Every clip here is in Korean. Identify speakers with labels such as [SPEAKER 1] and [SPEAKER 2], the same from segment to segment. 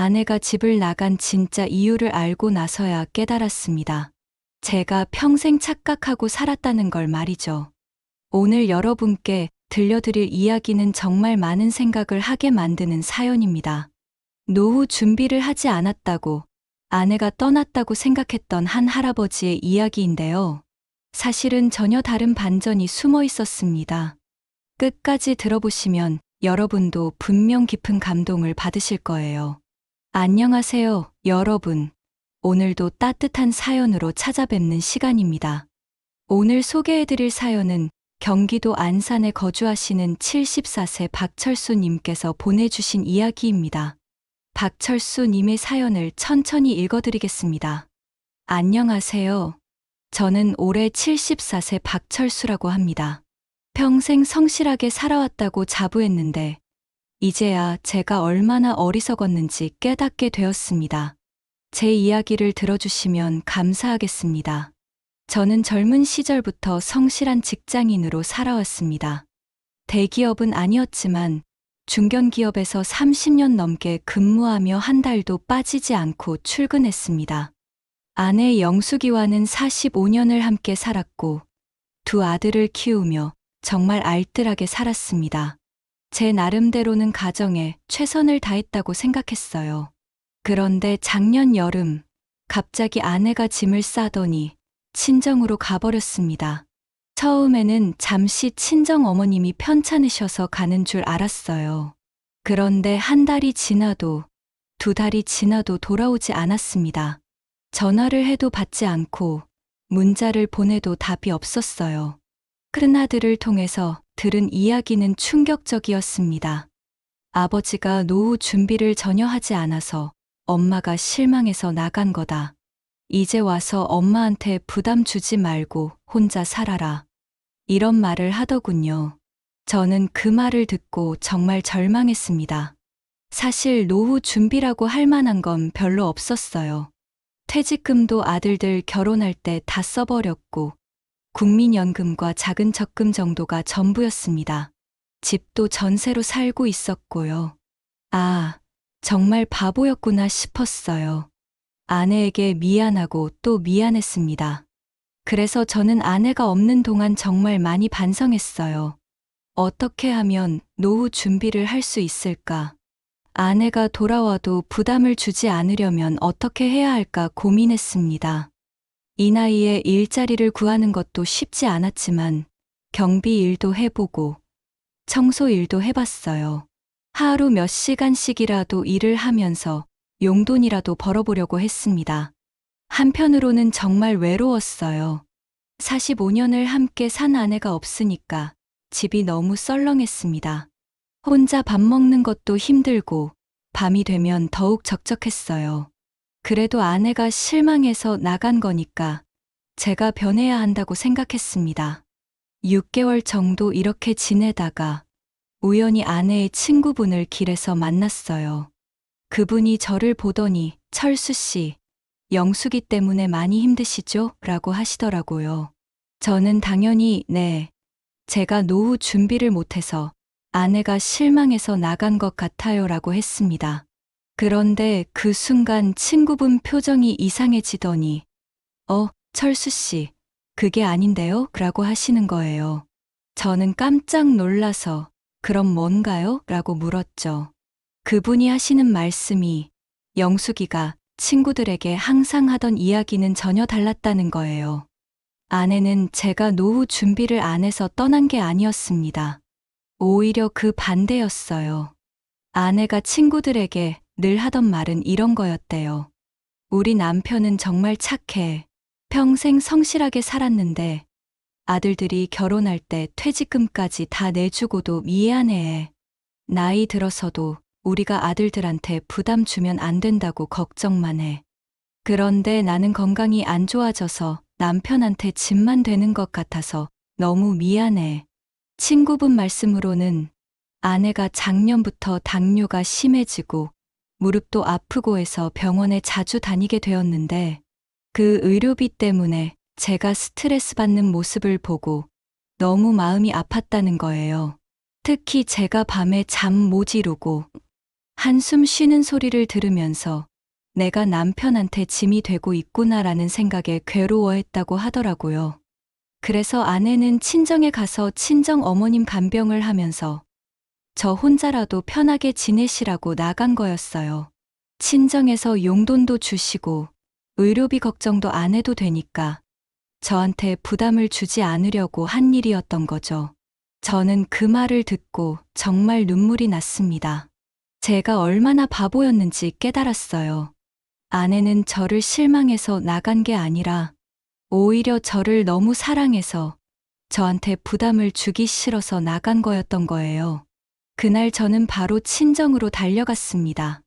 [SPEAKER 1] 아내가 집을 나간 진짜 이유를 알고 나서야 깨달았습니다. 제가 평생 착각하고 살았다는 걸 말이죠. 오늘 여러분께 들려드릴 이야기는 정말 많은 생각을 하게 만드는 사연입니다. 노후 준비를 하지 않았다고 아내가 떠났다고 생각했던 한 할아버지의 이야기인데요. 사실은 전혀 다른 반전이 숨어 있었습니다. 끝까지 들어보시면 여러분도 분명 깊은 감동을 받으실 거예요. 안녕하세요, 여러분. 오늘도 따뜻한 사연으로 찾아뵙는 시간입니다. 오늘 소개해드릴 사연은 경기도 안산에 거주하시는 74세 박철수님께서 보내주신 이야기입니다. 박철수님의 사연을 천천히 읽어드리겠습니다. 안녕하세요. 저는 올해 74세 박철수라고 합니다. 평생 성실하게 살아왔다고 자부했는데, 이제야 제가 얼마나 어리석었는지 깨닫게 되었습니다. 제 이야기를 들어주시면 감사하겠습니다. 저는 젊은 시절부터 성실한 직장인으로 살아왔습니다. 대기업은 아니었지만 중견기업에서 30년 넘게 근무하며 한 달도 빠지지 않고 출근했습니다. 아내 영숙이와는 45년을 함께 살았고 두 아들을 키우며 정말 알뜰하게 살았습니다. 제 나름대로는 가정에 최선을 다했다고 생각했어요. 그런데 작년 여름 갑자기 아내가 짐을 싸더니 친정으로 가버렸습니다. 처음에는 잠시 친정 어머님이 편찮으셔서 가는 줄 알았어요. 그런데 한 달이 지나도 두 달이 지나도 돌아오지 않았습니다. 전화를 해도 받지 않고 문자를 보내도 답이 없었어요. 큰아들을 통해서 들은 이야기는 충격적이었습니다. 아버지가 노후 준비를 전혀 하지 않아서 엄마가 실망해서 나간 거다. 이제 와서 엄마한테 부담 주지 말고 혼자 살아라. 이런 말을 하더군요. 저는 그 말을 듣고 정말 절망했습니다. 사실 노후 준비라고 할 만한 건 별로 없었어요. 퇴직금도 아들들 결혼할 때 다 써버렸고, 국민연금과 작은 적금 정도가 전부였습니다. 집도 전세로 살고 있었고요. 아, 정말 바보였구나 싶었어요. 아내에게 미안하고 또 미안했습니다. 그래서 저는 아내가 없는 동안 정말 많이 반성했어요. 어떻게 하면 노후 준비를 할 수 있을까? 아내가 돌아와도 부담을 주지 않으려면 어떻게 해야 할까 고민했습니다. 이 나이에 일자리를 구하는 것도 쉽지 않았지만 경비 일도 해보고 청소 일도 해봤어요. 하루 몇 시간씩이라도 일을 하면서 용돈이라도 벌어보려고 했습니다. 한편으로는 정말 외로웠어요. 45년을 함께 산 아내가 없으니까 집이 너무 썰렁했습니다. 혼자 밥 먹는 것도 힘들고 밤이 되면 더욱 적적했어요. 그래도 아내가 실망해서 나간 거니까 제가 변해야 한다고 생각했습니다. 6개월 정도 이렇게 지내다가 우연히 아내의 친구분을 길에서 만났어요. 그분이 저를 보더니 철수 씨, 영숙이 때문에 많이 힘드시죠? 라고 하시더라고요. 저는 당연히 네. 제가 노후 준비를 못해서 아내가 실망해서 나간 것 같아요 라고 했습니다. 그런데 그 순간 친구분 표정이 이상해지더니, 어, 철수 씨, 그게 아닌데요? 라고 하시는 거예요. 저는 깜짝 놀라서, 그럼 뭔가요? 라고 물었죠. 그분이 하시는 말씀이 영숙이가 친구들에게 항상 하던 이야기는 전혀 달랐다는 거예요. 아내는 제가 노후 준비를 안 해서 떠난 게 아니었습니다. 오히려 그 반대였어요. 아내가 친구들에게 늘 하던 말은 이런 거였대요. 우리 남편은 정말 착해. 평생 성실하게 살았는데 아들들이 결혼할 때 퇴직금까지 다 내주고도 미안해. 나이 들어서도 우리가 아들들한테 부담 주면 안 된다고 걱정만 해. 그런데 나는 건강이 안 좋아져서 남편한테 짐만 되는 것 같아서 너무 미안해. 친구분 말씀으로는 아내가 작년부터 당뇨가 심해지고 무릎도 아프고 해서 병원에 자주 다니게 되었는데 그 의료비 때문에 제가 스트레스 받는 모습을 보고 너무 마음이 아팠다는 거예요. 특히 제가 밤에 잠 못 이루고 한숨 쉬는 소리를 들으면서 내가 남편한테 짐이 되고 있구나라는 생각에 괴로워했다고 하더라고요. 그래서 아내는 친정에 가서 친정 어머님 간병을 하면서 저 혼자라도 편하게 지내시라고 나간 거였어요. 친정에서 용돈도 주시고 의료비 걱정도 안 해도 되니까 저한테 부담을 주지 않으려고 한 일이었던 거죠. 저는 그 말을 듣고 정말 눈물이 났습니다. 제가 얼마나 바보였는지 깨달았어요. 아내는 저를 실망해서 나간 게 아니라 오히려 저를 너무 사랑해서 저한테 부담을 주기 싫어서 나간 거였던 거예요. 그날 저는 바로 친정으로 달려갔습니다.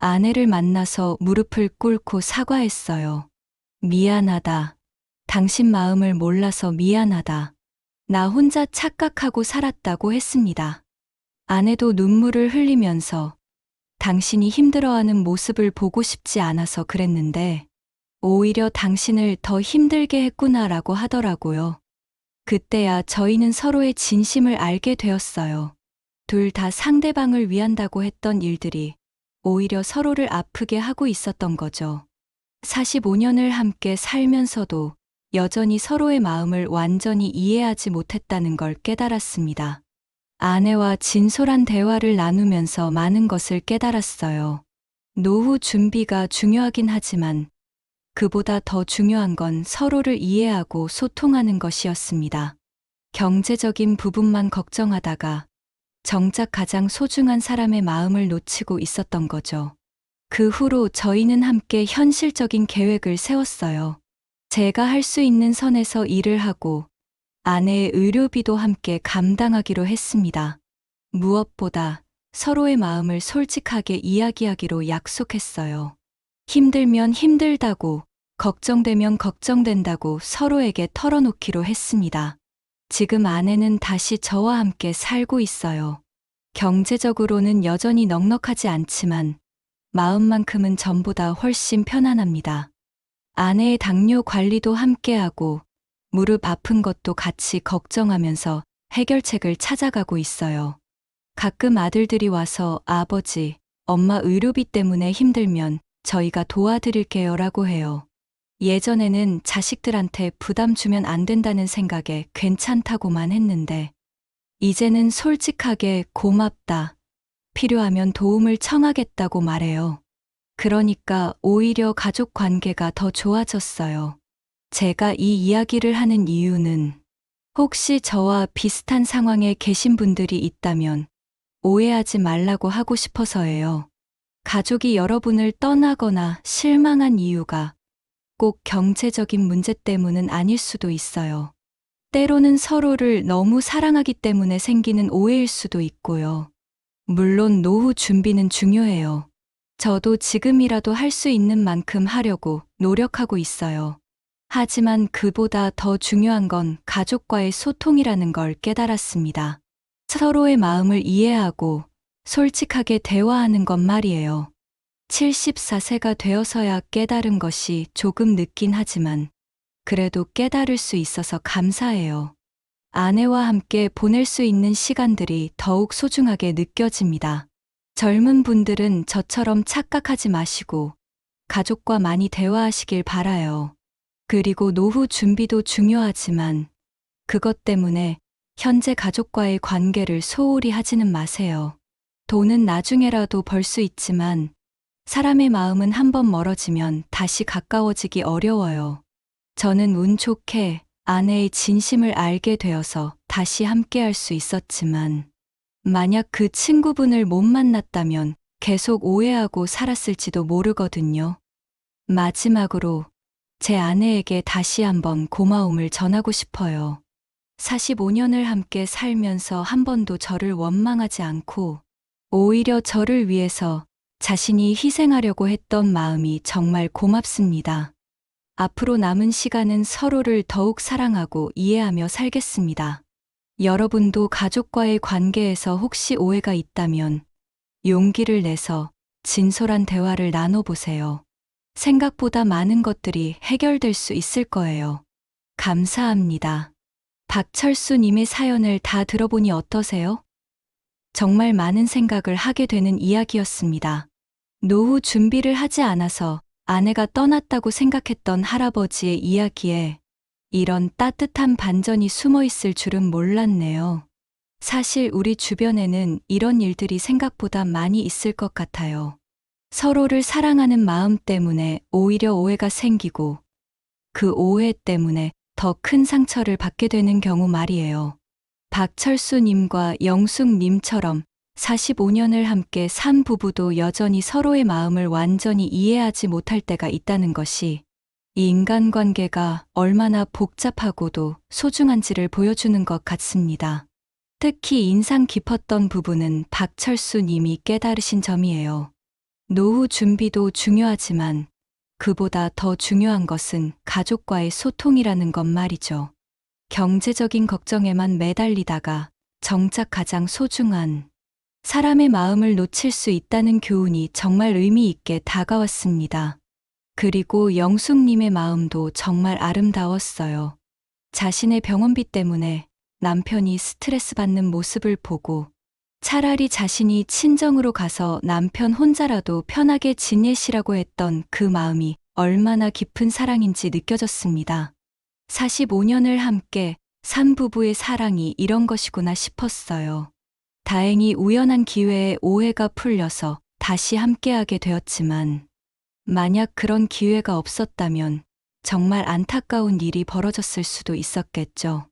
[SPEAKER 1] 아내를 만나서 무릎을 꿇고 사과했어요. 미안하다. 당신 마음을 몰라서 미안하다. 나 혼자 착각하고 살았다고 했습니다. 아내도 눈물을 흘리면서 당신이 힘들어하는 모습을 보고 싶지 않아서 그랬는데 오히려 당신을 더 힘들게 했구나라고 하더라고요. 그때야 저희는 서로의 진심을 알게 되었어요. 둘 다 상대방을 위한다고 했던 일들이 오히려 서로를 아프게 하고 있었던 거죠. 45년을 함께 살면서도 여전히 서로의 마음을 완전히 이해하지 못했다는 걸 깨달았습니다. 아내와 진솔한 대화를 나누면서 많은 것을 깨달았어요. 노후 준비가 중요하긴 하지만 그보다 더 중요한 건 서로를 이해하고 소통하는 것이었습니다. 경제적인 부분만 걱정하다가 정작 가장 소중한 사람의 마음을 놓치고 있었던 거죠. 그 후로 저희는 함께 현실적인 계획을 세웠어요. 제가 할 수 있는 선에서 일을 하고 아내의 의료비도 함께 감당하기로 했습니다. 무엇보다 서로의 마음을 솔직하게 이야기하기로 약속했어요. 힘들면 힘들다고, 걱정되면 걱정된다고 서로에게 털어놓기로 했습니다. 지금 아내는 다시 저와 함께 살고 있어요. 경제적으로는 여전히 넉넉하지 않지만 마음만큼은 전보다 훨씬 편안합니다. 아내의 당뇨 관리도 함께하고 무릎 아픈 것도 같이 걱정하면서 해결책을 찾아가고 있어요. 가끔 아들들이 와서 아버지, 엄마 의료비 때문에 힘들면 저희가 도와드릴게요 라고 해요. 예전에는 자식들한테 부담 주면 안 된다는 생각에 괜찮다고만 했는데, 이제는 솔직하게 고맙다. 필요하면 도움을 청하겠다고 말해요. 그러니까 오히려 가족 관계가 더 좋아졌어요. 제가 이 이야기를 하는 이유는 혹시 저와 비슷한 상황에 계신 분들이 있다면 오해하지 말라고 하고 싶어서예요. 가족이 여러분을 떠나거나 실망한 이유가 꼭 경제적인 문제 때문은 아닐 수도 있어요. 때로는 서로를 너무 사랑하기 때문에 생기는 오해일 수도 있고요. 물론 노후 준비는 중요해요. 저도 지금이라도 할 수 있는 만큼 하려고 노력하고 있어요. 하지만 그보다 더 중요한 건 가족과의 소통이라는 걸 깨달았습니다. 서로의 마음을 이해하고 솔직하게 대화하는 것 말이에요. 74세가 되어서야 깨달은 것이 조금 늦긴 하지만 그래도 깨달을 수 있어서 감사해요. 아내와 함께 보낼 수 있는 시간들이 더욱 소중하게 느껴집니다. 젊은 분들은 저처럼 착각하지 마시고 가족과 많이 대화하시길 바라요. 그리고 노후 준비도 중요하지만 그것 때문에 현재 가족과의 관계를 소홀히 하지는 마세요. 돈은 나중에라도 벌 수 있지만 사람의 마음은 한번 멀어지면 다시 가까워지기 어려워요. 저는 운 좋게 아내의 진심을 알게 되어서 다시 함께할 수 있었지만 만약 그 친구분을 못 만났다면 계속 오해하고 살았을지도 모르거든요. 마지막으로 제 아내에게 다시 한번 고마움을 전하고 싶어요. 45년을 함께 살면서 한 번도 저를 원망하지 않고 오히려 저를 위해서 자신이 희생하려고 했던 마음이 정말 고맙습니다. 앞으로 남은 시간은 서로를 더욱 사랑하고 이해하며 살겠습니다. 여러분도 가족과의 관계에서 혹시 오해가 있다면 용기를 내서 진솔한 대화를 나눠보세요. 생각보다 많은 것들이 해결될 수 있을 거예요. 감사합니다. 박철수님의 사연을 다 들어보니 어떠세요? 정말 많은 생각을 하게 되는 이야기였습니다. 노후 준비를 하지 않아서 아내가 떠났다고 생각했던 할아버지의 이야기에 이런 따뜻한 반전이 숨어 있을 줄은 몰랐네요. 사실 우리 주변에는 이런 일들이 생각보다 많이 있을 것 같아요. 서로를 사랑하는 마음 때문에 오히려 오해가 생기고 그 오해 때문에 더 큰 상처를 받게 되는 경우 말이에요. 박철수님과 영숙님처럼 45년을 함께 산 부부도 여전히 서로의 마음을 완전히 이해하지 못할 때가 있다는 것이 이 인간관계가 얼마나 복잡하고도 소중한지를 보여주는 것 같습니다. 특히 인상 깊었던 부분은 박철수 님이 깨달으신 점이에요. 노후 준비도 중요하지만 그보다 더 중요한 것은 가족과의 소통이라는 것 말이죠. 경제적인 걱정에만 매달리다가 정작 가장 소중한 사람의 마음을 놓칠 수 있다는 교훈이 정말 의미 있게 다가왔습니다. 그리고 영숙님의 마음도 정말 아름다웠어요. 자신의 병원비 때문에 남편이 스트레스 받는 모습을 보고 차라리 자신이 친정으로 가서 남편 혼자라도 편하게 지내시라고 했던 그 마음이 얼마나 깊은 사랑인지 느껴졌습니다. 45년을 함께 산 부부의 사랑이 이런 것이구나 싶었어요. 다행히 우연한 기회에 오해가 풀려서 다시 함께하게 되었지만, 만약 그런 기회가 없었다면 정말 안타까운 일이 벌어졌을 수도 있었겠죠.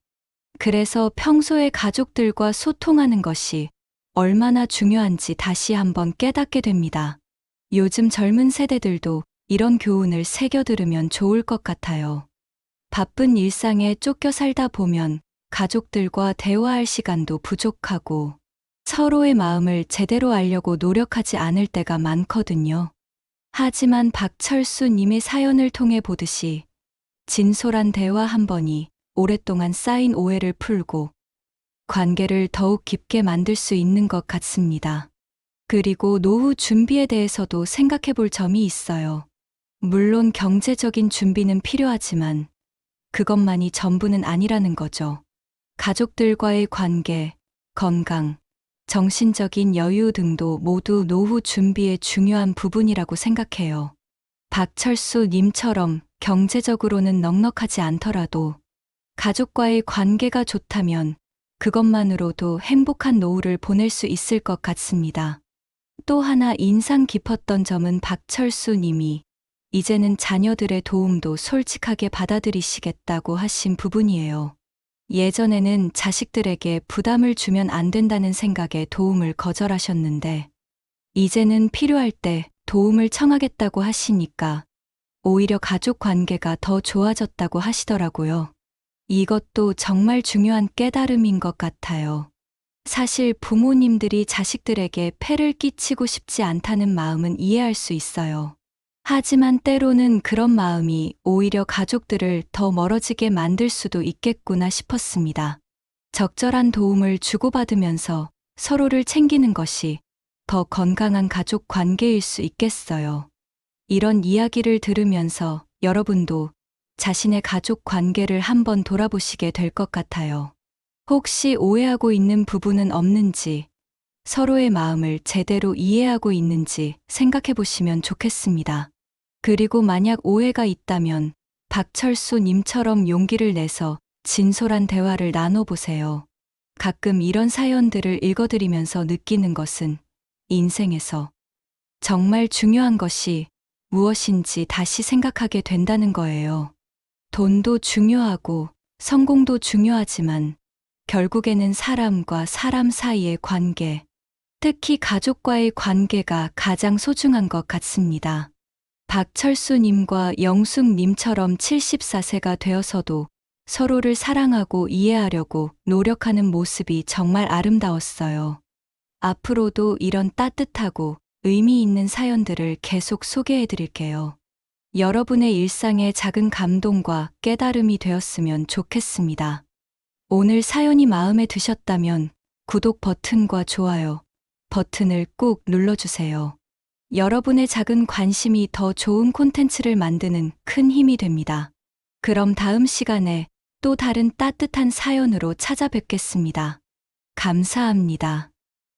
[SPEAKER 1] 그래서 평소에 가족들과 소통하는 것이 얼마나 중요한지 다시 한번 깨닫게 됩니다. 요즘 젊은 세대들도 이런 교훈을 새겨 들으면 좋을 것 같아요. 바쁜 일상에 쫓겨 살다 보면 가족들과 대화할 시간도 부족하고 서로의 마음을 제대로 알려고 노력하지 않을 때가 많거든요. 하지만 박철수 님의 사연을 통해 보듯이 진솔한 대화 한 번이 오랫동안 쌓인 오해를 풀고 관계를 더욱 깊게 만들 수 있는 것 같습니다. 그리고 노후 준비에 대해서도 생각해 볼 점이 있어요. 물론 경제적인 준비는 필요하지만 그것만이 전부는 아니라는 거죠. 가족들과의 관계, 건강, 정신적인 여유 등도 모두 노후 준비의 중요한 부분이라고 생각해요. 박철수 님처럼 경제적으로는 넉넉하지 않더라도 가족과의 관계가 좋다면 그것만으로도 행복한 노후를 보낼 수 있을 것 같습니다. 또 하나 인상 깊었던 점은 박철수 님이 이제는 자녀들의 도움도 솔직하게 받아들이시겠다고 하신 부분이에요. 예전에는 자식들에게 부담을 주면 안 된다는 생각에 도움을 거절하셨는데, 이제는 필요할 때 도움을 청하겠다고 하시니까 오히려 가족 관계가 더 좋아졌다고 하시더라고요. 이것도 정말 중요한 깨달음인 것 같아요. 사실 부모님들이 자식들에게 폐를 끼치고 싶지 않다는 마음은 이해할 수 있어요. 하지만 때로는 그런 마음이 오히려 가족들을 더 멀어지게 만들 수도 있겠구나 싶었습니다. 적절한 도움을 주고받으면서 서로를 챙기는 것이 더 건강한 가족 관계일 수 있겠어요. 이런 이야기를 들으면서 여러분도 자신의 가족 관계를 한번 돌아보시게 될 것 같아요. 혹시 오해하고 있는 부분은 없는지, 서로의 마음을 제대로 이해하고 있는지 생각해 보시면 좋겠습니다. 그리고 만약 오해가 있다면 박철수 님처럼 용기를 내서 진솔한 대화를 나눠보세요. 가끔 이런 사연들을 읽어드리면서 느끼는 것은 인생에서 정말 중요한 것이 무엇인지 다시 생각하게 된다는 거예요. 돈도 중요하고 성공도 중요하지만 결국에는 사람과 사람 사이의 관계, 특히 가족과의 관계가 가장 소중한 것 같습니다. 박철수님과 영숙님처럼 74세가 되어서도 서로를 사랑하고 이해하려고 노력하는 모습이 정말 아름다웠어요. 앞으로도 이런 따뜻하고 의미 있는 사연들을 계속 소개해 드릴게요. 여러분의 일상에 작은 감동과 깨달음이 되었으면 좋겠습니다. 오늘 사연이 마음에 드셨다면 구독 버튼과 좋아요 버튼을 꾹 눌러주세요. 여러분의 작은 관심이 더 좋은 콘텐츠를 만드는 큰 힘이 됩니다. 그럼 다음 시간에 또 다른 따뜻한 사연으로 찾아뵙겠습니다. 감사합니다.